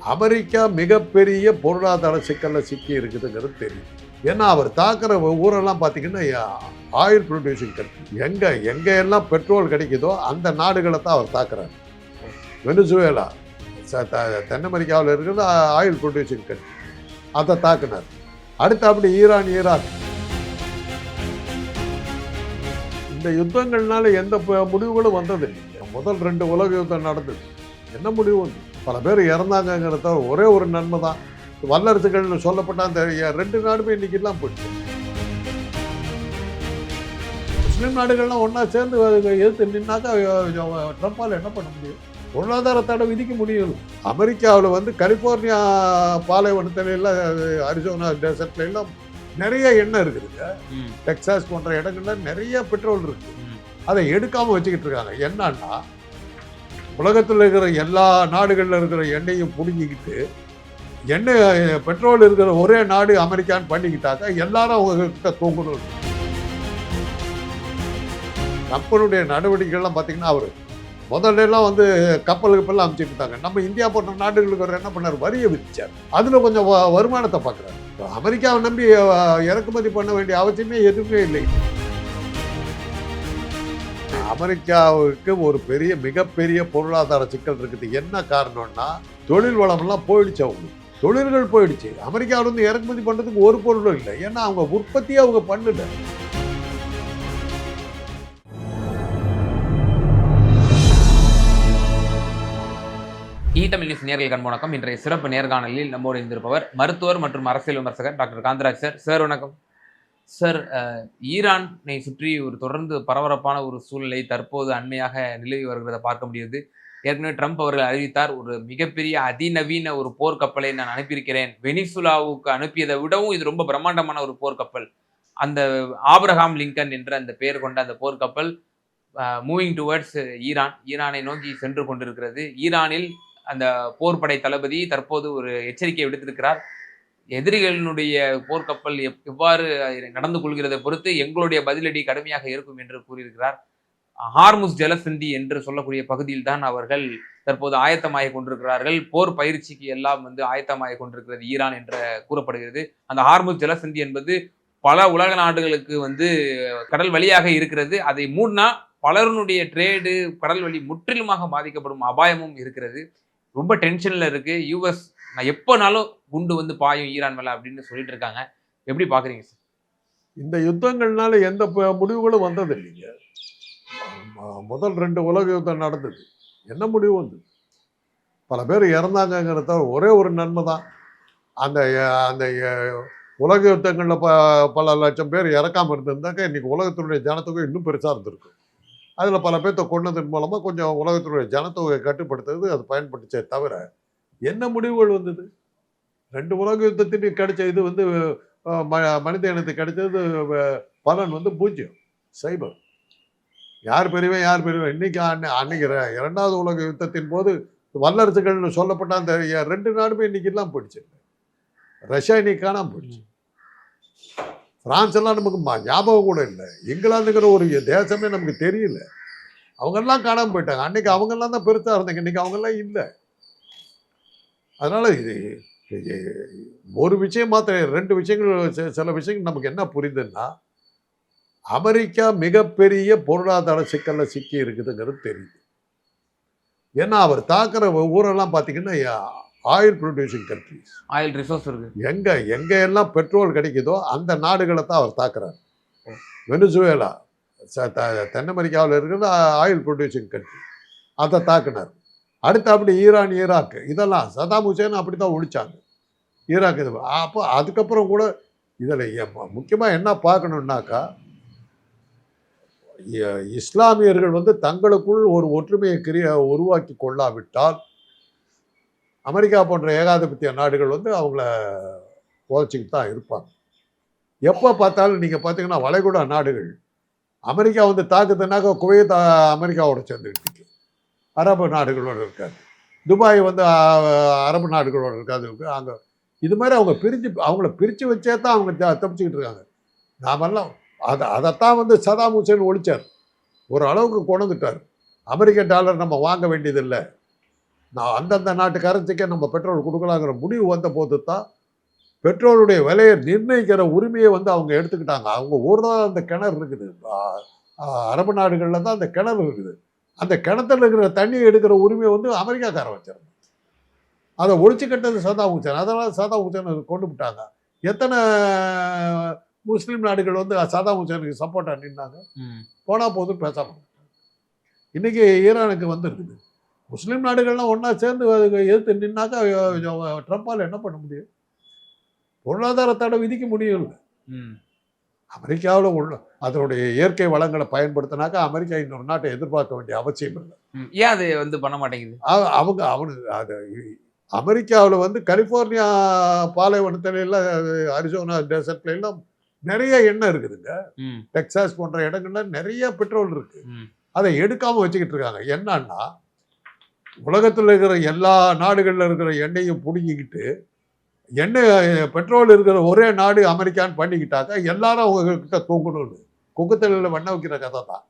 America மிகப்பெரிய பொருளாதார சிக்கலில் சிக்கி இருக்குதுங்கிறது தெரியும். ஏன்னா அவர் தாக்குற ஊரெல்லாம் பார்த்தீங்கன்னா ஆயில் ப்ரொடியூசிங் கண்ட்ரி எங்கே எங்கே எல்லாம் பெட்ரோல் கிடைக்குதோ அந்த நாடுகளை தான் அவர் தாக்குறாரு. வெனிசுவேலா ச- த- தென் அமெரிக்காவில் இருக்கிறது ஆயில் ப்ரொடியூசிங் கண்ட்ரி அதை தாக்குனார். அடுத்து அப்படி ஈரான் ஈராக். இந்த யுத்தங்கள்னால எந்த முடிவுகளும் வந்ததில்லை. முதல் ரெண்டு உலக யுத்தம் நடந்தது. என்ன முடிவு வந்து பல பேர் இறந்தாங்கங்கிறத ஒரே ஒரு நன்மை தான். வல்லரசுகள்னு சொல்லப்பட்ட அந்த ரெண்டு நாடுமே இன்னைக்கு எல்லாம் போயிடுச்சு. முஸ்லீம் நாடுகள்லாம் ஒன்றா சேர்ந்து எதிர்த்து நின்னாக்கா ட்ரம்ப்பால் என்ன பண்ண முடியும்? பொருளாதார தடை விதிக்க முடியும். அமெரிக்காவில் வந்து கலிஃபோர்னியா பாலைவனத்துல எல்லாம் அரிசோனா டெசர்ட்ல எல்லாம் நிறைய எண்ணெய் இருக்குதுங்க ம், டெக்சாஸ் போன்ற இடங்கள்ல நிறைய பெட்ரோல் இருக்கு. ம். அதை எடுக்காம வச்சுக்கிட்டு இருக்காங்க. என்னன்னா உலகத்தில் இருக்கிற எல்லா நாடுகளில் இருக்கிற எண்ணெயும் பிடுங்கிக்கிட்டு எண்ணெய் பெட்ரோல் இருக்கிற ஒரே நாடு அமெரிக்கான்னு பண்ணிக்கிட்டாக்க எல்லாரும் அவங்ககிட்ட தூங்கணும். கப்பலுடைய நடவடிக்கைகள்லாம் பார்த்தீங்கன்னா அவர் முதல்ல எல்லாம் வந்து கப்பலுக்கு கப்பல்லாம் அமைச்சுக்கிட்டாங்க நம்ம இந்தியா போன்ற நாடுகளுக்கு அவர் என்ன பண்ணார்? வரியை விதிச்சார். அதில் கொஞ்சம் வ- வருமானத்தை பார்க்குறாரு அமெரிக்காவை நம்பி இறக்குமதி பண்ண வேண்டிய அவசியமே எதுவுமே இல்லை. அமெரிக்காவுக்கு ஒரு பெரிய மிகப்பெரிய பொருளாதார சிக்கல் இருக்குது. என்ன காரணம்னா தொழில் வளமெல்லாம் போயிடுச்சு அவங்களுக்கு தொழில்கள் போயிடுச்சு. அமெரிக்காவிலிருந்து இறக்குமதி பண்ணுறதுக்கு ஒரு பொருளும் இல்லை. ஏன்னா அவங்க உற்பத்தியை அவங்க பண்ணல ஈ தமிழ் நியூஸ் நேர்கள் கண் வணக்கம் இன்றைய சிறப்பு நேர்காணலில் நம்மோடு இருந்திருப்பவர் மருத்துவர் மற்றும் அரசியல் விமர்சகர் டாக்டர் காந்தராஜ் சார். சார் வணக்கம். சார் ஈரானை சுற்றி ஒரு தொடர்ந்து பரபரப்பான ஒரு சூழ்நிலை தற்போது அண்மையாக நிலவி வருகிறத பார்க்க முடியுது. ஏற்கனவே ட்ரம்ப் அவர்கள் அறிவித்தார் ஒரு மிகப்பெரிய அதிநவீன ஒரு போர்க்கப்பலை நான் அனுப்பியிருக்கிறேன். வெனிசுலாவுக்கு அனுப்பியதை விடவும் இது ரொம்ப பிரம்மாண்டமான ஒரு போர்க்கப்பல் அந்த ஆப்ரஹாம் லிங்கன் என்ற அந்த பெயர் கொண்ட அந்த போர்க்கப்பல் மூவிங் டுவர்ட்ஸ் ஈரான் ஈரானை நோக்கி சென்று கொண்டிருக்கிறது. ஈரானில் அந்த போர்படை தளபதி தற்போது ஒரு எச்சரிக்கை விடுத்திருக்கிறார். எதிரிகளினுடைய போர்க்கப்பல் எப்- எவ்வாறு நடந்து கொள்கிறதை பொறுத்து எங்களுடைய பதிலடி கடுமையாக இருக்கும் என்று கூறியிருக்கிறார். ஹார்முஸ் ஜலசந்தி என்று சொல்லக்கூடிய பகுதியில் தான் அவர்கள் தற்போது ஆயத்தமாக கொண்டிருக்கிறார்கள். போர் பயிற்சிக்கு எல்லாம் வந்து ஆயத்தமாக கொண்டிருக்கிறது ஈரான் என்ற கூறப்படுகிறது. அந்த ஹார்முஸ் ஜலசந்தி என்பது பல உலக நாடுகளுக்கு வந்து கடல் வழியாக இருக்கிறது. அதை மூடினா பலருடைய ட்ரேடு கடல் வழி முற்றிலுமாக பாதிக்கப்படும் அபாயமும் இருக்கிறது. ரொம்ப டென்ஷனில் இருக்குது யூஎஸ் நான் எப்போனாலும் குண்டு வந்து பாயும் ஈரான் மேலே அப்படின்னு சொல்லிட்டு இருக்காங்க. எப்படி பார்க்குறீங்க சார் இந்த யுத்தங்கள்னால எந்த ப- முடிவுகளும் வந்தது இல்லைங்க முதல் ரெண்டு உலக யுத்தம் நடந்தது. என்ன முடிவு வந்தது? பல பேர் இறந்தாங்கங்கிறத ஒரே ஒரு நன்மை தான். அந்த அந்த உலக யுத்தங்களில் ப பல லட்சம் பேர் இறக்காமல் இருந்திருந்தாக்க இன்றைக்கி உலகத்தினுடைய ஜனத்தொகை இன்னும் பெருசாக இருந்திருக்கும். அதில் பல பேர்த்த கொண்டதன் மூலமாக கொஞ்சம் உலகத்தினுடைய ஜனத்தொகையை கட்டுப்படுத்துறது அது பயன்பட்டுச்சே தவிர என்ன முடிவுகள் வந்தது? ரெண்டு உலக யுத்தத்திற்கு கிடைச்ச இது வந்து மனித இனத்துக்கு கிடைச்சது பலன் வந்து பூஜ்ஜியம் சைபர். யார் பெரியவன் யார் பெரியவன்? இன்னைக்கு அன்னை- அன்னைக்கு இரண்டாவது உலக யுத்தத்தின் போது வல்லரசுகள்னு சொல்லப்பட்ட அந்த ரெண்டு நாடுமே இன்னைக்கு எல்லாம் போயிடுச்சு. ரஷ்யா இன்னைக்கு காணாம போயிடுச்சு. பிரான்ஸ் எல்லாம் நமக்கு ம- ஞாபகம் கூட இல்லை. இங்கிலாந்துங்கிற ஒரு தேசமே நமக்கு தெரியல. அவங்கெல்லாம் காணாம போயிட்டாங்க. அன்னைக்கு அவங்கெல்லாம் தான் பெருசா இருந்தாங்க. இன்னைக்கு அவங்கெல்லாம் இல்லை. அதனால இது ஒரு விஷயம் மாத்திரம் ரெண்டு விஷயங்கள் சில விஷயங்கள் நமக்கு என்ன புரியுதுன்னா அமெரிக்கா மிகப்பெரிய பொருளாதார சிக்கல்ல சிக்கி இருக்குதுங்கிறது தெரியுது. ஏன்னா அவர் தாக்குற ஊரெல்லாம் பார்த்தீங்கன்னா oil producing countries oil resource இருக்கு. எங்க எங்க எல்லாம் பெட்ரோல் கிடைக்குதோ அந்த நாடுகளை தான் அவர் தாக்குறார். வெனிசுவேலா தென் அமெரிக்காவில் இருக்கிறது ஆயில் ப்ரொடியூசிங் கண்ட்ரி அதை தாக்குனார். அடுத்து அப்படி ஈரான் ஈராக் இதெல்லாம் சதாம் ஹுசேன் அப்படி தான் ஒழிச்சாங்க. ஈராக் இது அப்போ அதுக்கப்புறம் கூட இதில் முக்கியமாக என்ன பார்க்கணுன்னாக்கா இஸ்லாமியர்கள் வந்து தங்களுக்குள் ஒரு ஒற்றுமையை கிரிய உருவாக்கி கொள்ளாவிட்டால் அமெரிக்கா போன்ற ஏகாதிபத்திய நாடுகள் வந்து அவங்கள உதச்சிக்கிட்டு தான் இருப்பாங்க. எப்போ பார்த்தாலும் நீங்கள் பார்த்தீங்கன்னா வளைகுடா நாடுகள் அமெரிக்கா வந்து தாக்குதுனாக்கா குவைத் அ- அமெரிக்காவோட சேர்ந்துக்கிட்டு அரபு நாடுகளோடு இருக்காது. துபாய் வந்து அரபு நாடுகளோடு இருக்காது. அங்கே இது மாதிரி அவங்க பிரிஞ்சு அவங்கள பிரித்து வச்சே தான் அவங்க த- தப்பிச்சுக்கிட்டு இருக்காங்க. நாமெல்லாம் அதை அதைத்தான் வந்து சதாம் ஹுசேன் ஒழிச்சார். ஒரு அளவுக்கு கொண்டு வந்துட்டார் அமெரிக்க டாலர் நம்ம வாங்க வேண்டியதில்லை. நான் அந்தந்த நாட்டு கரன்சிக்கே நம்ம பெட்ரோல் கொடுக்கலாங்கிற முடிவு வந்த போது தான் பெட்ரோலுடைய விலையை நிர்ணயிக்கிற உரிமையை வந்து அவங்க எடுத்துக்கிட்டாங்க. அவங்க ஒரு தான் அந்த கிணறு இருக்குது. அரபு நாடுகளில் தான் அந்த கிணறு இருக்குது. அந்த கிணத்துல இருக்கிற தண்ணியை எடுக்கிற உரிமையை வந்து அமெரிக்காக்காரன் வச்சிருந்தாங்க அதை ஒழிச்சு கட்டது சதாம் ஹுசேன் அதனால சதாம் ஹுசேன் கொண்டு விட்டாங்க. எத்தனை முஸ்லீம் நாடுகள் வந்து சதாம் ஹுசேனுக்கு சப்போர்ட்டாக நின்னாங்க? ம். போனா போதும் பேசாம. இருந்தாங்க. இன்னைக்கு ஈரானுக்கு வந்துருக்குது. முஸ்லீம் நாடுகள்லாம் ஒண்ணா சேர்ந்து எதிர்த்து நின்னாக்கா ட்ரம்ப்பால் என்ன பண்ண முடியும்? பொருளாதார தடை விதிக்க முடியும் இல்லை. அமெரிக்காவில் உள்ள அதனுடைய இயற்கை வளங்களை பயன்படுத்தினாக்கா அமெரிக்கா இன்னொரு நாட்டை எதிர்பார்க்க வேண்டிய அவசியம் இல்லை. ஏன் அது வந்து பண்ண மாட்டேங்குது அவ- அவங்க அவனுக்கு அது அமெரிக்காவில் வந்து கலிஃபோர்னியா பாலைவனத்துல எல்லாம் அரிசோனா டெசர்ட்ல எல்லாம் நிறைய எண்ணெய் இருக்குதுங்க ம். டெக்சாஸ் போன்ற இடங்கள்ல நிறைய பெட்ரோல் இருக்கு. அதை எடுக்காம வச்சுக்கிட்டு இருக்காங்க என்னன்னா உலகத்தில் இருக்கிற எல்லா நாடுகளில் இருக்கிற எண்ணெயும் பிடுங்கிக்கிட்டு எண்ணெய் பெட்ரோல் இருக்கிற ஒரே நாடு அமெரிக்கான்னு பண்ணிக்கிட்டாக்கா எல்லாரும் அவங்கக்கிட்ட தூங்கணும்னு. குக்கத்தலையில் வண்ண வைக்கிற கதை தான்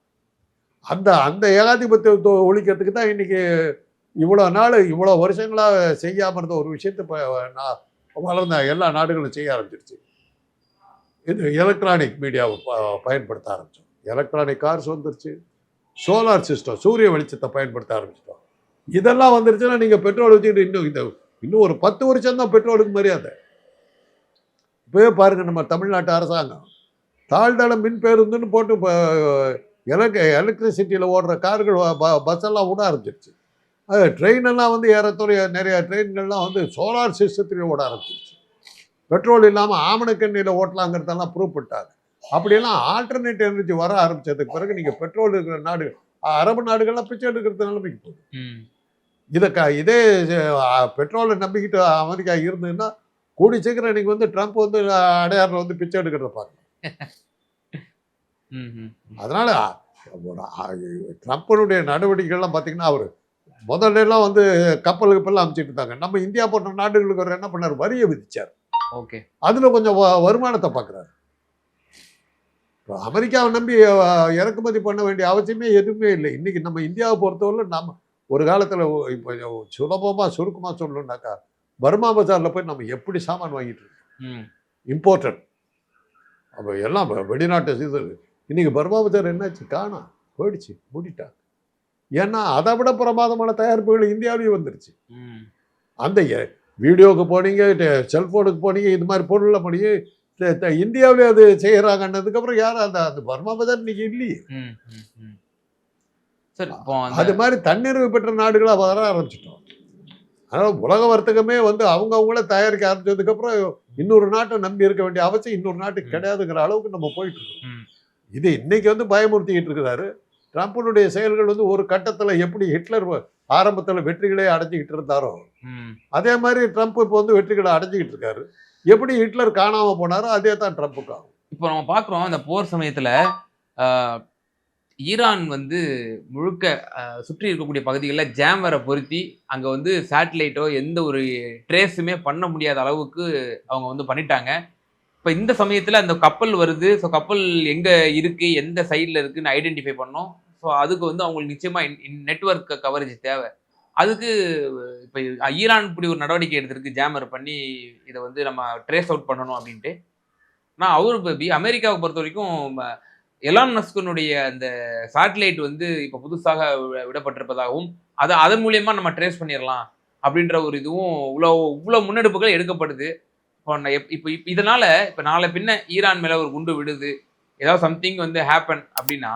அந்த அந்த ஏகாதிபத்தியத்தை ஒழிக்கிறதுக்கு தான் இன்றைக்கி இவ்வளோ நாள் இவ்வளோ வருஷங்களாக செய்யாமல் இருந்த ஒரு விஷயத்தை இப்போ நான் வளர்ந்த எல்லா நாடுகளும் செய்ய ஆரம்பிச்சிருச்சு. இது எலக்ட்ரானிக் மீடியாவை ப- பயன்படுத்த ஆரம்பித்தோம் எலக்ட்ரானிக் கார்ஸ் வந்துருச்சு. சோலார் சிஸ்டம் சூரிய வெளிச்சத்தை பயன்படுத்த ஆரம்பிச்சிட்டோம். இதெல்லாம் வந்துருச்சுன்னா நீங்கள் பெட்ரோல் வச்சுக்கிட்டு இன்னும் இந்த இன்னும் ஒரு பத்து வருஷம் தான் பெட்ரோலுக்கு மரியாதை. இப்போவே பாருங்கள் நம்ம தமிழ்நாட்டு அரசாங்கம். தாழ்தள மின் பேருந்துன்னு போட்டு இப்போ எலக் எலக்ட்ரிசிட்டியில் ஓடுற கார்கள் ப பஸ்ஸெல்லாம் விட ஆரம்பிச்சிருச்சு. அது ட்ரெயினெல்லாம் வந்து ஏறத்துறைய நிறைய ட்ரெயின்கள்லாம் வந்து சோலார் சிஸ்டத்தில் ஓட ஆரம்பிச்சிருச்சு. பெட்ரோல் இல்லாமல் ஆமணக்கண்ணியில் ஓட்டலாங்கிறதெல்லாம் ப்ரூவ் பண்ணிட்டாங்க. அப்படியெல்லாம் ஆல்டர்னேட் எனர்ஜி வர ஆரம்பிச்சதுக்கு பிறகு நீங்கள் பெட்ரோல் இருக்கிற நாடு அரபு நாடுகள்லாம் பிச்சை எடுக்கிறது நிலைமைக்கு போகுது. இதை க இதே பெட்ரோலை நம்பிக்கிட்டு அமெரிக்கா இருந்ததுன்னா கூடி சீக்கிரம் இன்னைக்கு வந்து ட்ரம்ப் வந்து அடையாறில் வந்து பிச்சை எடுக்கிறத. ம். அதனால ட்ரம்ப்பினுடைய நடவடிக்கைகள்லாம் பார்த்தீங்கன்னா அவர் முதல்ல எல்லாம் வந்து கப்பல் கப்பல்லாம் அமைச்சிட்டு இருந்தாங்க. நம்ம இந்தியா போன்ற நாடுகளுக்கு அவர் என்ன பண்ணார்? வரியை விதிச்சார். ஓகே. அதில் கொஞ்சம் வருமானத்தை பார்க்குறாரு அமெரிக்காவை நம்பி இறக்குமதி பண்ண வேண்டிய அவசியமே எதுவுமே இல்லை. இன்னைக்கு நம்ம இந்தியாவை பொறுத்தவரை நம்ம ஒரு காலத்தில் இப்போ சுலபமாக சுருக்கமாக சொல்லணும்னாக்கா பர்மா பஜாரில் போய் நம்ம எப்படி சாமான் வாங்கிட்டு இருக்கோம். இம்போர்ட்டட் அப்போ எல்லாம் வெளிநாட்டு இது. இன்னைக்கு பர்மா பஜார் என்னாச்சு? காணோம் போயிடுச்சு மூடிட்டாங்க. ஏன்னா அதை விட பிரமாதமான தயாரிப்புகள் இந்தியாவிலேயும் வந்துருச்சு. ம். அந்த வீடியோவுக்கு போனீங்க செல்போனுக்கு போனீங்க இது மாதிரி பொருளில் போனீங்க இந்தியாவிலே அது செய்கிறாங்கன்னதுக்கப்புறம் யாரும் அந்த அந்த பர்மா பஜார் இன்னைக்கு இல்லையே ம். ம். ம். சார் இப்போ அந்த அது மாதிரி தன்னிறைவு பெற்ற நாடுகளாக வர ஆரம்பிச்சிட்டோம் அதனால் உலக வர்த்தகமே வந்து அவங்க அவங்களே தயாரிக்க ஆரம்பிச்சதுக்கப்புறம் இன்னொரு நாட்டை நம்பி இருக்க வேண்டிய அவசியம் இன்னொரு நாட்டுக்கு. கிடையாதுங்கிற அளவுக்கு நம்ம போயிட்டு இருக்கோம். இது இன்னைக்கு வந்து பயமுறுத்திக்கிட்டு இருக்கிறாரு ட்ரம்ப்பினுடைய செயல்கள் வந்து ஒரு கட்டத்தில் எப்படி ஹிட்லர் ஆரம்பத்தில் வெற்றிகளே அடைஞ்சிக்கிட்டு இருந்தாரோ. அதே மாதிரி ட்ரம்ப் இப்போ வந்து வெற்றிகளை அடைஞ்சிக்கிட்டு இருக்காரு எப்படி ஹிட்லர் காணாம போனாரோ அதே தான் ட்ரம்ப்புக்கு ஆகும் இப்போ நம்ம பார்க்குறோம் இந்த போர் சமயத்துல ஈரான் வந்து முழுக்க சுற்றி இருக்கக்கூடிய பகுதிகளில் ஜாமரை பொருத்தி அங்கே வந்து சேட்டலைட்டோ எந்த ஒரு ட்ரேஸுமே பண்ண முடியாத அளவுக்கு அவங்க வந்து பண்ணிட்டாங்க. இப்போ இந்த சமயத்தில் அந்த கப்பல் வருது. ஸோ கப்பல் எங்கே இருக்குது எந்த சைடில் இருக்குன்னு ஐடென்டிஃபை பண்ணோம். ஸோ அதுக்கு வந்து அவங்களுக்கு நிச்சயமாக நெட்ஒர்க் கவரேஜ் தேவை. அதுக்கு இப்போ ஈரான் இப்படி ஒரு நடவடிக்கை எடுத்திருக்கு ஜாமர் பண்ணி இதை வந்து நம்ம ட்ரேஸ் அவுட் பண்ணணும் அப்படின்ட்டு. நான் அவரு பேபி அமெரிக்காவை பொறுத்த வரைக்கும் எலான் மஸ்கனுடைய அந்த சேட்டலைட் வந்து இப்போ புதுசாக வி- விடப்பட்டிருப்பதாகவும் அதை அதன் மூலியமாக நம்ம ட்ரேஸ் பண்ணிடலாம் அப்படின்ற ஒரு இதுவும் இவ்வளோ இவ்வளோ முன்னெடுப்புகள் எடுக்கப்படுது. இப்போ இப்போ இப்போ இதனால் இப்போ நாளை பின்ன ஈரான் மேலே ஒரு குண்டு விடுது ஏதாவது சம்திங் வந்து ஹேப்பன் அப்படின்னா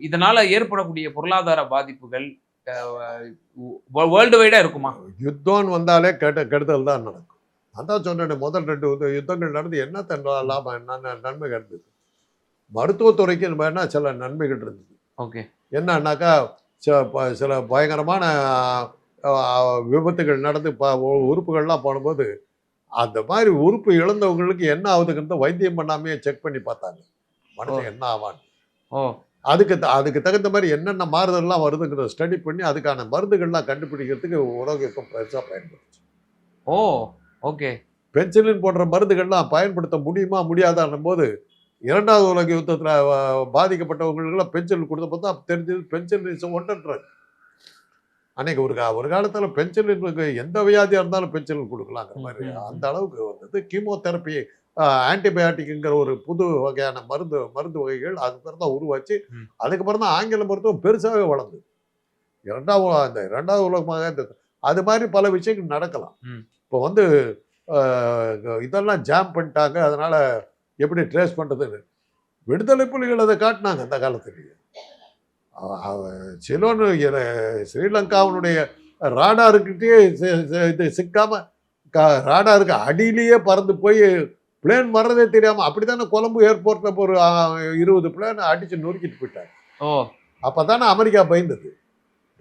இதனால் ஏற்படக்கூடிய பொருளாதார பாதிப்புகள் வேர்ல்டு வைடாக இருக்குமா? யுத்தம்னு வந்தாலே கெட்ட கெடுதல் தான் நடக்கும். அதான் சொன்னேன் முதல் ரெண்டு யுத்தங்கள் நடந்து என்ன தன் லாபம் என்ன நன்மை கெடுது மருத்துவத்துறைக்கு என்ன சில நன்மைகள் இருந்தது. ஓகே. என்னன்னாக்கா சில பயங்கரமான விபத்துகள் நடந்து ப உறுப்புகள்லாம் போடும்போது அந்த மாதிரி உறுப்பு இழந்தவங்களுக்கு என்ன ஆகுதுங்கிறத வைத்தியம் பண்ணாமே செக் பண்ணி பார்த்தாங்க. மனுஷன் என்ன ஆவான்னு ஓ. அதுக்கு அதுக்கு தகுந்த மாதிரி என்னென்ன மாறுதல்லாம் வருதுங்கிறத ஸ்டடி பண்ணி அதுக்கான மருந்துகள்லாம் கண்டுபிடிக்கிறதுக்கு உலக யுத்தம் பெருசாக பயன்படுச்சு ஓ ஓகே. பென்சிலின் போன்ற மருந்துகள்லாம் பயன்படுத்த முடியுமா முடியாதான்னும் போது இரண்டாவது உலக யுத்தத்தில் பாதிக்கப்பட்டவங்களுக்குலாம் பென்சில் கொடுத்தப்போ தான் தெரிஞ்சது பென்சில் இஸ் ஒன்டன் ட்ரக் அன்னைக்கு ஒரு கா ஒரு காலத்தில் பென்சிலினுக்கு எந்த வியாதியாக இருந்தாலும் பென்சிலின் கொடுக்கலாங்கிற மாதிரி. அந்த அளவுக்கு வந்தது கீமோதெரப்பி ஆன்டிபயாட்டிக்ங்கிற ஒரு புது வகையான மருந்து மருந்து வகைகள் அதுக்கப்புறம் தான் உருவாச்சு. அதுக்கப்புறம் தான் ஆங்கில மருத்துவம் பெருசாகவே வளர்ந்தது இரண்டாவது அந்த இரண்டாவது உலகமாக இருந்தது அது மாதிரி பல விஷயங்கள் நடக்கலாம். இப்போ வந்து இதெல்லாம் ஜாம் பண்ணிட்டாங்க அதனால எப்படி ட்ரேஸ் பண்ணுறதுன்னு விடுதலை புலிகள் அதை காட்டினாங்க அந்த காலத்துலேயே. சிலோன்னு ஸ்ரீலங்காவினுடைய ராடாருக்கிட்டே இது சிக்காம கா- ராடாருக்கு அடியிலேயே பறந்து போய் பிளேன் வர்றதே தெரியாம அப்படித்தானே கொலம்பு ஏர்போர்ட்ல ஒரு இருபது பிளேன் அடிச்சு நொறுக்கிட்டு போயிட்டாங்க. ஓ. அப்பதானே அமெரிக்கா பயந்தது.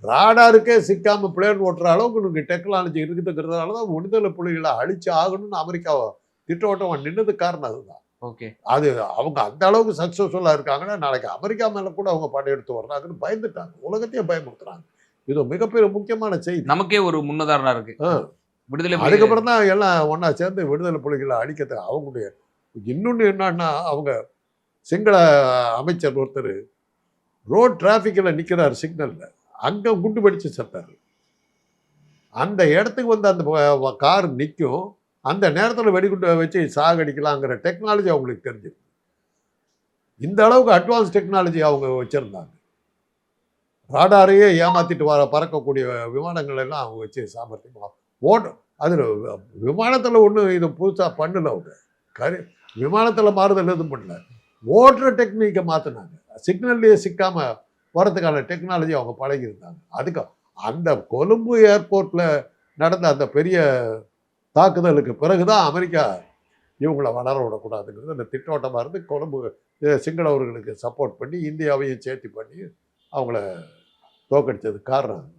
ராடாருக்கே சிக்காம பிளேன் ஓட்டுற அளவுக்கு உங்களுக்கு டெக்னாலஜி இருக்குதுங்கிறதுனால தான் விடுதலை புலிகளை அழிச்சு ஆகணும்னு அமெரிக்காவை திட்டவட்டம் நின்னது காரணம் அதுதான். ஓகே. அது அவங்க அந்த அளவுக்கு சக்ஸஸ்ஃபுல்லாக இருக்காங்கன்னா நாளைக்கு அமெரிக்கா மேலே கூட அவங்க படையெடுத்து வர்றாங்கன்னு பயந்துட்டாங்க. உலகத்தையே பயமுறுத்துறாங்க. இது மிகப்பெரிய முக்கியமான செய்தி. நமக்கே ஒரு முன்னுதாரணம் இருக்கு. விடுதலை அதுக்கப்புறம் தான் எல்லாம் ஒன்றா சேர்ந்து விடுதலை புலிகளை அழிக்கிறது அவங்களுடைய இன்னொன்று என்னன்னா அவங்க சிங்கள அமைச்சர் ஒருத்தர் ரோட் டிராஃபிக்கில் நிற்கிறார் சிக்னலில். அங்கே குண்டு வெடிச்சு செத்தார். அந்த இடத்துக்கு வந்து அந்த கார் நிற்கும் அந்த நேரத்தில் வெடிகுண்டை வச்சு சாகடிக்கலாங்கிற டெக்னாலஜி அவங்களுக்கு தெரிஞ்சு இந்த அளவுக்கு அட்வான்ஸ் டெக்னாலஜி அவங்க வச்சுருந்தாங்க. ராடாரையே ஏமாற்றிட்டு வர பறக்கக்கூடிய விமானங்கள் எல்லாம் அவங்க வச்சு சாமர்த்தியமாக ஓட்ட அதில் விமானத்தில் ஒன்றும் இது புதுசாக பண்ணல அவங்க. கரு விமானத்தில் மாறுதல் எதுவும் பண்ணல. ஓட்டுற டெக்னிக்கை மாற்றினாங்க சிக்னல்லையே சிக்காமல் போகிறதுக்கான டெக்னாலஜி அவங்க பழகியிருந்தாங்க அதுக்கு அந்த கொழும்பு ஏர்போர்ட்டில் நடந்த அந்த பெரிய தாக்குதலுக்கு பிறகு தான் அமெரிக்கா இவங்கள வளர விடக்கூடாதுங்கிறது அந்த திட்டோட்டமாக இருந்து கொழும்பு சிங்களவர்களுக்கு சப்போர்ட் பண்ணி இந்தியாவையும் சேர்த்து பண்ணி அவங்கள தோக்கடிச்சதுக்கு காரணம்.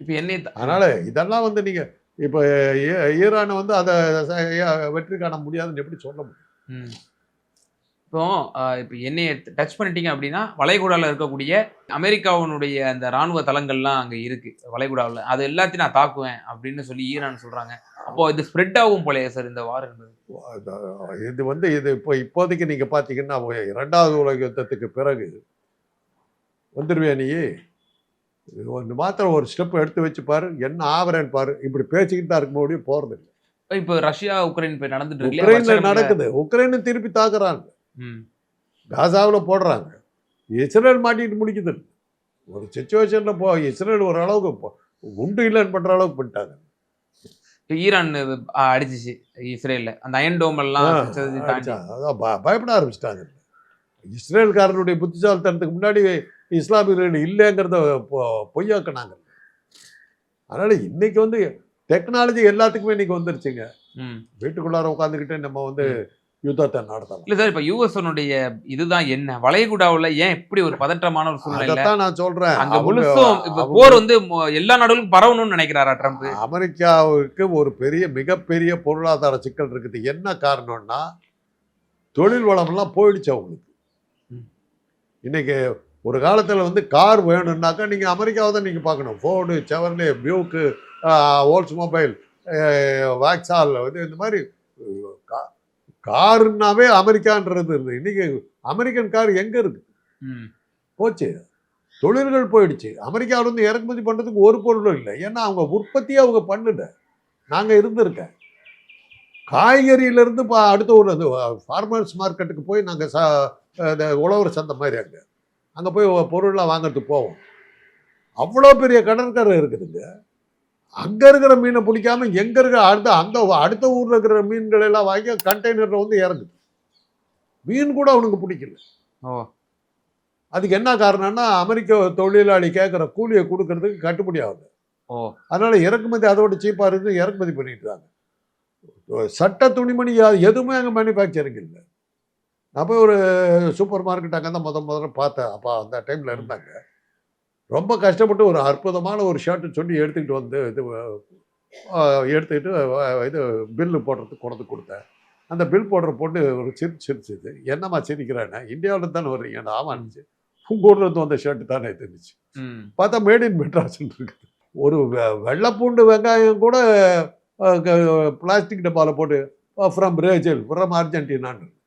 இப்ப என்னை அதனால இதெல்லாம் வந்து நீங்க இப்போ ஈரானை வந்து அதை வெற்றி காண முடியாதுன்னு எப்படி சொல்ல முடியும். இப்போ இப்போ என்னைய டச் பண்ணிட்டீங்க அப்படின்னா வளைகுடால இருக்கக்கூடிய அமெரிக்காவினுடைய அந்த ராணுவ தளங்கள்லாம் அங்க இருக்கு. வளைகுடாவில். அது எல்லாத்தையும் நான் தாக்குவேன் அப்படின்னு சொல்லி ஈரான் சொல்றாங்க. அப்போ இது ஸ்ப்ரெட் ஆகும் போலயே சார் இந்த வார் என்பது. இது வந்து இது இப்போ இப்போதைக்கு நீங்க பார்த்தீங்கன்னா இரண்டாவது உலக யுத்தத்துக்கு பிறகு வந்துருவியா நீ? ஒன்று மாத்திரம் ஒரு ஸ்டெப் எடுத்து வச்சு பாரு. என்ன ஆவரேன்னு பாரு. இப்படி பேசிக்கிட்டு தான் இருக்க முடியும் போறது இல்லை இப்போ ரஷ்யா உக்ரைன் இப்போ நடந்துட்டு? உக்ரைன்ல நடக்குது. உக்ரைனை திருப்பி தாக்குறாங்க. காசாவில் போடுறாங்க. இஸ்ரேல் மாட்டிட்டு முடிக்குது. ஒரு சுச்சுவேஷன்ல போ இஸ்ரேல் ஒரு அளவுக்கு போ- உண்டு இல்லைன்னு பண்ற அளவுக்கு பண்ணிட்டாங்க. ஈரான் அடிச்சிச்சு இஸ்ரேல்ல. அந்த அயன் டோம் எல்லாம் பயப்பட ஆரம்பிச்சிட்டாங்க. இஸ்ரேல்காரனுடைய புத்திசாலித்தனத்துக்கு முன்னாடி இஸ்லாமியர்கள் இல்லைங்கிறத பொ- பொய்யாக்குனாங்க. அதனால இன்னைக்கு வந்து டெக்னாலஜி எல்லாத்துக்குமே இன்னைக்கு வந்துருச்சுங்க. வீட்டுக்குள்ளார உட்காந்துக்கிட்டு நம்ம வந்து யுத்தத்தை நடத்தலாம். இல்ல சார் இப்ப யூஎஸ்னுடைய இதுதான் என்ன? வளைகுடாவுல ஏன் இப்படி ஒரு பதற்றமான ஒரு சூழ்நிலை அதைத்தான் நான் சொல்றேன். அங்க முழுசும் இப்ப போர் வந்து எல்லா நாடுகளுக்கும் பரவணும்னு நினைக்கிறாரா ட்ரம்ப்? அமெரிக்காவுக்கு ஒரு பெரிய மிகப்பெரிய பொருளாதார சிக்கல் இருக்குது. என்ன காரணம்னா தொழில் வளமெல்லாம் போயிடுச்சு அவங்களுக்கு. இன்னைக்கு ஒரு காலத்தில் வந்து கார் வேணும்னாக்கா நீங்கள் அமெரிக்காவை தான் நீங்கள் பார்க்கணும். Ford Chevrolet Buick Oldsmobile Vauxhall வந்து இந்த மாதிரி காருன்னாவே அமெரிக்கான்றது இருந்தது இன்னைக்கு அமெரிக்கன் கார் எங்கே இருக்கு? ம். போச்சு. தொழில்கள் போயிடுச்சு. அமெரிக்காவில இருந்து இறக்குமதி பண்ணுறதுக்கு ஒரு பொருளும் இல்லை. ஏன்னா அவங்க உற்பத்தியே அவங்க பண்ணல நாங்கள் இருந்திருக்கேன் காய்கறியிலேருந்து இப்போ அடுத்த ஒரு அந்த ஃபார்மர்ஸ் மார்க்கெட்டுக்கு போய் நாங்கள் சா இந்த உழவர் சந்தை மாதிரி அங்கே. அங்கே போய் பொருள்லாம் வாங்குறதுக்கு போவோம். அவ்வளோ பெரிய கடற்கரை இருக்குதுங்க. அங்கே இருக்கிற மீனை பிடிக்காம எங்கே இருக்கிற அடுத்த அந்த அடுத்த ஊரில் இருக்கிற மீன்கள் எல்லாம் வாங்கி கண்டெய்னரில் வந்து இறங்குது மீன் கூட அவனுக்கு பிடிக்கல. அதுக்கு என்ன காரணம்னா அமெரிக்க தொழிலாளி கேட்குற கூலியை கொடுக்கறதுக்கு கட்டுப்படி ஆகுது ஓ. அதனால இறக்குமதி அதோட சீப்பாக இருந்து இறக்குமதி பண்ணிட்டு இருக்காங்க சட்ட துணிமணி எதுவுமே அங்கே மேனுஃபேக்சரிங் இல்லை. நான் போய் ஒரு சூப்பர் மார்க்கெட் அங்கே தான் முத முதல்ல பார்த்தேன். அப்போ அந்த டைமில் இருந்தாங்க. ரொம்ப கஷ்டப்பட்டு ஒரு அற்புதமான ஒரு ஷர்ட்டு சொல்லி எடுத்துக்கிட்டு வந்து இது எடுத்துக்கிட்டு இது பில்லு போடுறதுக்கு கொண்டு கொடுத்தேன். அந்த பில் போடுற பொண்ணு ஒரு சிரிச்சு சிரிச்சுது என்னம்மா சிரிக்கிறேன்னா இந்தியாவில் தானே வர்றீங்க? ஆமாச்சு உங்கள் ஊரில் இருந்து வந்த ஷர்ட்டு தானே? ம். பார்த்தா மேட் இன் மெட்ராஸ்ன்னு இருக்குது. ஒரு வெ- வெள்ளைப்பூண்டு வெங்காயம் கூட பிளாஸ்டிக் டப்பாவில் போட்டு ஃப்ரம் பிரேசில் ஃப்ரம் அர்ஜென்டினான்னு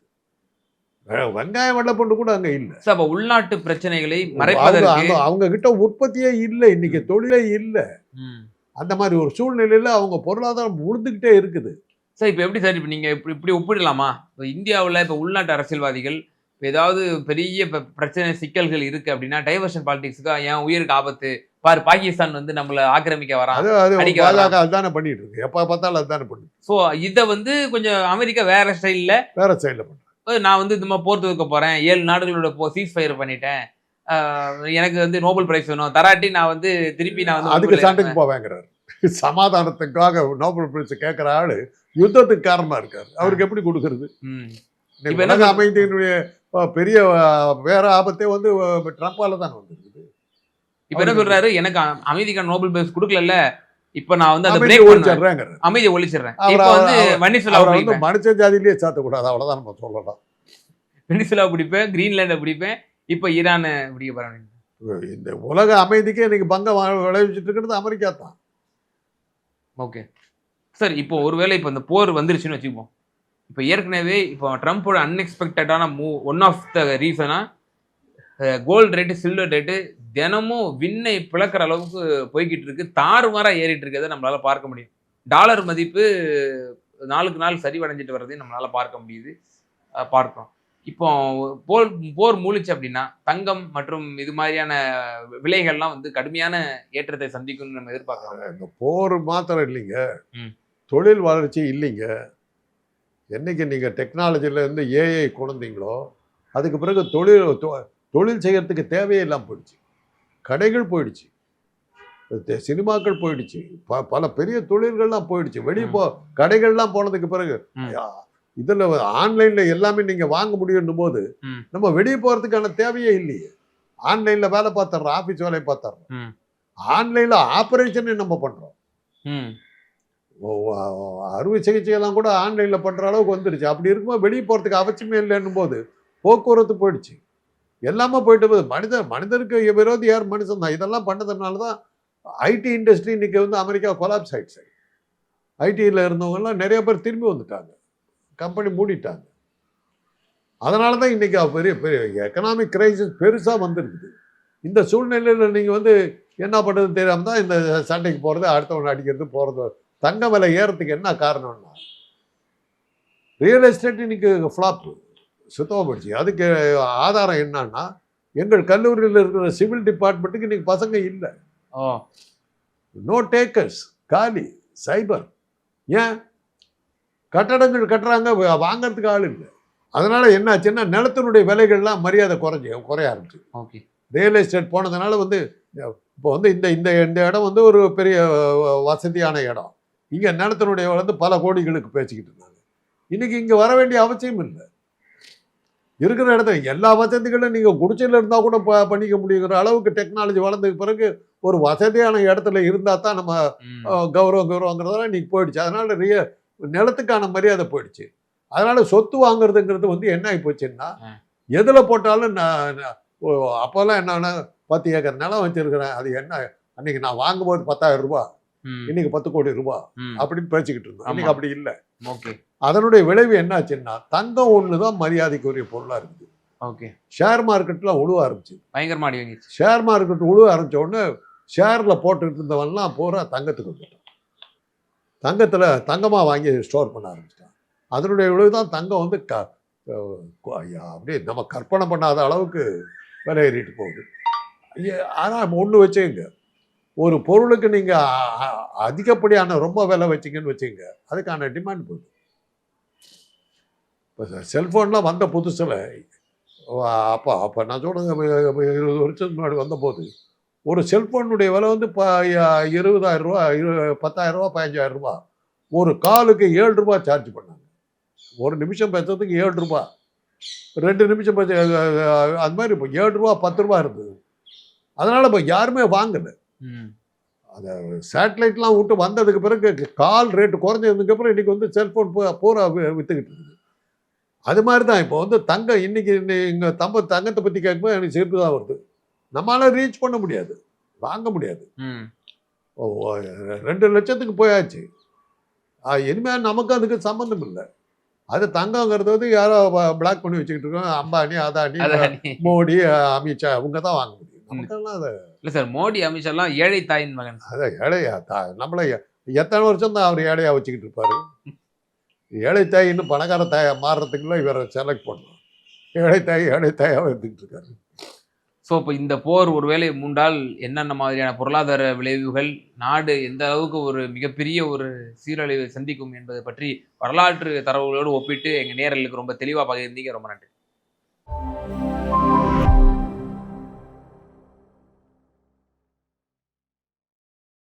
வெங்காயம் வெள்ளப்பூண்டு கூட அங்க இல்ல. அப்ப உள்நாட்டு பிரச்சனைகளை மறைப்பதற்கு அவங்க- கிட்ட உற்பத்தியே இல்லை இன்னைக்கு தொழிலே இல்ல. அந்த மாதிரி ஒரு சூழ்நிலையில அவங்க பொருளாதாரம் உழுந்துகிட்டே இருக்குது. சார் இப்போ எப்படி சார் இப்போ நீங்கள் இப்படி இப்படி ஒப்பிடலாமா? இப்போ இந்தியாவில் இப்போ உள்நாட்டு அரசியல்வாதிகள் இப்போ ஏதாவது பெரிய இப்போ பிரச்சனை சிக்கல்கள் இருக்கு அப்படின்னா டைவர்ஷன் பாலிடிக்ஸுக்கு என் உயிருக்கு ஆபத்து? பாரு பாகிஸ்தான் வந்து நம்மளை ஆக்கிரமிக்க அடிக்க பாஜக அதுதானே பண்ணிட்டு இருக்கு. எப்ப பார்த்தாலும் அதுதானே பண்ணுது ஸோ இதை வந்து கொஞ்சம் அமெரிக்கா வேற ஸ்டைலில் வேற சைடுல பண்ணுது நான் வந்து இந்த மாதிரி போர் துவக்க போறேன். ஏழு நாடுகளோட போ சீஸ் ஃபயர் பண்ணிட்டேன். எனக்கு வந்து நோபல் பிரைஸ் வேணும். தராட்டி நான் வந்து திருப்பி நான் வந்து அதுக்கு சண்டைக்கு போவேங்கிறாரு. சமாதானத்துக்காக நோபல் பிரைஸ் கேட்கிற ஆளு யுத்தத்துக்கு காரணமா இருக்காரு. அவருக்கு எப்படி கொடுக்கறது? உலக அமைதியினுடைய பெரிய வேற ஆபத்தே வந்து ட்ரம்ப்பால தான் வந்திருக்குது. இப்போ என்ன சொல்றாரு? எனக்கு அமைதிக்கான நோபல் பிரைஸ் கொடுக்கல இப்ப நான் வந்து அதை பிரேக் பண்ணுவேன் ஒழிச்சிடுறேங்கிறாரு அமைதியை ஒழிச்சிடுறேன். இப்போ வந்து வெனிசுலா வந்து மனுஷ ஜாதியிலேயே சாத்தக்கூடாது அவ்வளவுதான் நம்ம சொல்லலாம். வெனிசுலா பிடிப்பேன் கிரீன்லாண்டை பிடிப்பேன் இப்போ ஈரானை பிடிக்க போறேன். இந்த உலக அமைதிக்கே இன்னைக்கு பங்கம் விளைவிச்சிட்டு இருக்கிறது அமெரிக்கா தான். ஓகே. சார் இப்போ ஒருவேளை இப்போ இந்த போர் வந்துருச்சுன்னு வச்சுப்போம் இப்போ ஏற்கனவே இப்போ ட்ரம்ப்போட அன்எக்ஸ்பெக்டடான மூவ் ஒன் ஆஃப் த ரீசனா கோல்டு ரேட்டு சில்வர் ரேட்டு தினமும் விண்ணை பிளக்கிற அளவுக்கு போய்கிட்டு இருக்கு. தாறுமாறா ஏறிட்டு இருக்கிறத நம்மளால பார்க்க முடியும். டாலர் மதிப்பு நாளுக்கு நாள் சரிவடைஞ்சிட்டு வர்றதையும் நம்மளால பார்க்க முடியுது. பார்க்கிறோம். இப்போ போர் போர் மூழ்கிச்சு அப்படின்னா தங்கம் மற்றும் இது மாதிரியான விலைகள்லாம் வந்து கடுமையான ஏற்றத்தை சந்திக்கும்னு நம்ம எதிர்பார்க்கலாம் இந்த போர் மாத்திரம் இல்லைங்க. தொழில் வளர்ச்சி இல்லைங்க. என்னைக்கு நீங்க டெக்னாலஜில இருந்து ஏஐ கொண்டீங்களோ அதுக்கு பிறகு தொழில் தொழில் செய்யறதுக்கு தேவையே இல்லாமல் போயிடுச்சு. கடைகள் போயிடுச்சு. சினிமாக்கள் போயிடுச்சு. ப- பல பெரிய தொழில்கள்லாம் போயிடுச்சு. வெளியே போ கடைகள்லாம் போனதுக்கு பிறகு இதுல ஆன்லைன்ல எல்லாமே நீங்க வாங்க முடியும் போது. நம்ம வெளியே போறதுக்கான தேவையே இல்லையே. ஆன்லைன்ல வேலை பார்த்துறோம் ஆபீஸ் வேலையை பார்த்துறோம் ம். ஆன்லைன்ல ஆபரேஷன் நம்ம பண்றோம்? ம். ஓ, ஓ, அறுவை சிகிச்சையெல்லாம் கூட ஆன்லைன்ல பண்ற அளவுக்கு வந்துருச்சு. அப்படி இருக்கும்போது வெளியே போறதுக்கு அவசியமே இல்லைன்னும் போது போக்குவரத்து போயிடுச்சு. எல்லாமே போயிட்டு போகுது. மனிதர் மனிதருக்கு விரோதி யார்? மனுஷன் தான். இதெல்லாம் பண்ணதுனால தான் ஐடி இண்டஸ்ட்ரி இன்றைக்கி வந்து அமெரிக்கா கொலாப்ஸ் ஆயிடுச்சு. ஐடியில் இருந்தவங்கலாம் நிறைய பேர் திரும்பி வந்துட்டாங்க. கம்பெனி மூடிட்டாங்க. அதனால தான் இன்னைக்கு பெரிய பெரிய எக்கனாமிக் கிரைசிஸ் பெருசாக வந்துருக்குது. இந்த சூழ்நிலையில் நீங்கள் வந்து என்ன பண்ணுறதுன்னு தெரியாமல் தான் இந்த சண்டைக்கு போகிறது அடுத்தவனை அடிக்கிறது போகிறது தங்க விலை ஏறத்துக்கு என்ன காரணம்னா ரியல் எஸ்டேட் இன்னைக்கு ஃப்ளாப்பு சுத்தமாக போயிடுச்சு. அதுக்கு ஆதாரம் என்னன்னா எங்கள் கல்லூரியில் இருக்கிற சிவில் டிபார்ட்மெண்ட்டுக்கு இன்னைக்கு பசங்க இல்லை. நோ டேக்கர்ஸ் காலி. சைபர் ஏன்? கட்டடங்கள் கட்டுறாங்க வாங்கறதுக்கு ஆள் இல்லை. அதனால என்னாச்சுன்னா நிலத்தினுடைய விலைகள்லாம் மரியாதை குறைஞ்சி குறைய ஆரம்பிச்சு. ஓகே. ரியல் எஸ்டேட் போனதுனால வந்து இப்போ வந்து இந்த இந்த இந்த இடம் வந்து ஒரு பெரிய வசதியான இடம். இங்கே நிலத்தினுடைய வந்து பல கோடிகளுக்கு பேசிக்கிட்டு இருந்தாங்க இன்னைக்கு இங்கே வர வேண்டிய அவசியம் இல்லை. இருக்கிற இடத்துல எல்லா வசதிகளும் நீங்கள் குடிச்சையில் இருந்தால் கூட ப- பண்ணிக்க முடியுங்கிற அளவுக்கு டெக்னாலஜி வளர்ந்ததுக்கு பிறகு ஒரு வசதியான இடத்துல இருந்தால் தான் நம்ம கௌரவம் கௌரவங்கிறதெல்லாம் இன்னைக்கு போயிடுச்சு அதனால ரிய நிலத்துக்கான மரியாதை போயிடுச்சு அதனால சொத்து வாங்குறதுங்கிறது வந்து என்ன ஆகி போச்சுன்னா. எதுல போட்டாலும் நான் அப்போல்லாம் என்னன்னா பத்து ஏக்கர் நிலம் வச்சிருக்கிறேன் அது என்ன அன்னைக்கு நான் வாங்கும்போது பத்தாயிரம் ரூபாய். இன்னைக்கு பத்து கோடி ரூபாய் ம். அப்படின்னு பேசிக்கிட்டு இருந்தோம். இன்னைக்கு அப்படி இல்லை. ஓகே. அதனுடைய விளைவு என்னாச்சுன்னா தங்கம் ஒன்று தான் மரியாதைக்குரிய பொருளாக இருக்குது ஓகே. ஷேர் மார்க்கெட்டில் உழுவ ஆரம்பிச்சு. பயங்கரமா ஷேர் மார்க்கெட் உழுவ ஆரம்பிச்ச உடனே ஷேரில் போட்டுக்கிட்டு இருந்தவன்லாம் பூரா தங்கத்துக்கு வந்துட்டான். தங்கத்தில் தங்கமாக வாங்கி ஸ்டோர் பண்ண ஆரம்பிச்சிட்டான். அதனுடைய விளைவு தான் தங்கம் வந்து க அப்படியே நம்ம கற்பனை பண்ணாத அளவுக்கு விலை ஏறிட்டு போகுது. ஆனால் ஒன்று வச்சுங்க ஒரு பொருளுக்கு நீங்கள் அதிகப்படியான ரொம்ப விலை வச்சிங்கன்னு வச்சுங்க அதுக்கான டிமாண்ட் போகுது இப்போ செல்ஃபோன்லாம் வந்த புதுசில் அப்போ அப்போ நான் சொல்லுங்க இருபது வருஷத்துக்கு முன்னாடி வந்தபோது ஒரு செல்ஃபோனுடைய விலை வந்து இப்போ இருபதாயிரம் ரூபா இரு பத்தாயிரம் ரூபா பதினஞ்சாயிரம் ரூபா. ஒரு காலுக்கு ஏழு ரூபா சார்ஜ் பண்ணாங்க. ஒரு நிமிஷம் பேசுறதுக்கு ஏழு ரூபா. ரெண்டு நிமிஷம் பேச அது மாதிரி இப்போ ஏழு ரூபா பத்து ரூபா இருந்தது. அதனால் இப்போ யாருமே வாங்கலை. ம். சேட்டலைட்லாம் விட்டு வந்ததுக்கு பிறகு கால் ரேட்டு குறைஞ்சதுக்கு அப்புறம் இன்னைக்கு வந்து செல்ஃபோன் பூரா வி- வித்துக்கிட்டு இருக்குது. அது மாதிரி தான் இப்போ வந்து தங்கம் இன்னைக்கு இங்கே தம்ப தங்கத்தை பற்றி கேட்கும்போது எனக்கு சிரிப்பு தான் வருது. நம்மளால ரீச் பண்ண முடியாது. வாங்க முடியாது. ரெண்டு லட்சத்துக்கு போயாச்சு. ஆ, இனிமே நமக்கு அதுக்கு சம்மந்தம் இல்லை. அது தங்கங்கிறது வந்து யாரோ பிளாக் பண்ணி வச்சுக்கிட்டு இருக்கோம் அம்பானி அதானி மோடி அமித்ஷா இவங்க தான் வாங்க முடியும். நமக்கெல்லாம் அது இல்ல சார் மோடி அமித்ஷா எல்லாம் ஏழை தாயின் மகன். அதை ஏழையா தா நம்மளை எத்தனை வருஷம் தான் அவர் ஏழையா வச்சுக்கிட்டு இருப்பாரு? ஏழை தாய் இன்னும் பணக்கார தாயா மாறுறதுக்குள்ள இவரை செலக்ட் பண்ணணும். ஏழை தாய் ஏழை தாயாக இருந்துக்கிட்டு இருக்காரு. ஸோ இப்போ இந்த போர் ஒருவேளை மூண்டால் என்னென்ன மாதிரியான பொருளாதார விளைவுகள் நாடு எந்த அளவுக்கு ஒரு மிகப்பெரிய ஒரு சீரழிவை சந்திக்கும் என்பதை பற்றி வரலாற்று தரவுகளோடு ஒப்பிட்டு எங்கள் நேரலுக்கு ரொம்ப தெளிவாக பகிர்ந்தீங்க. ரொம்ப நன்றி.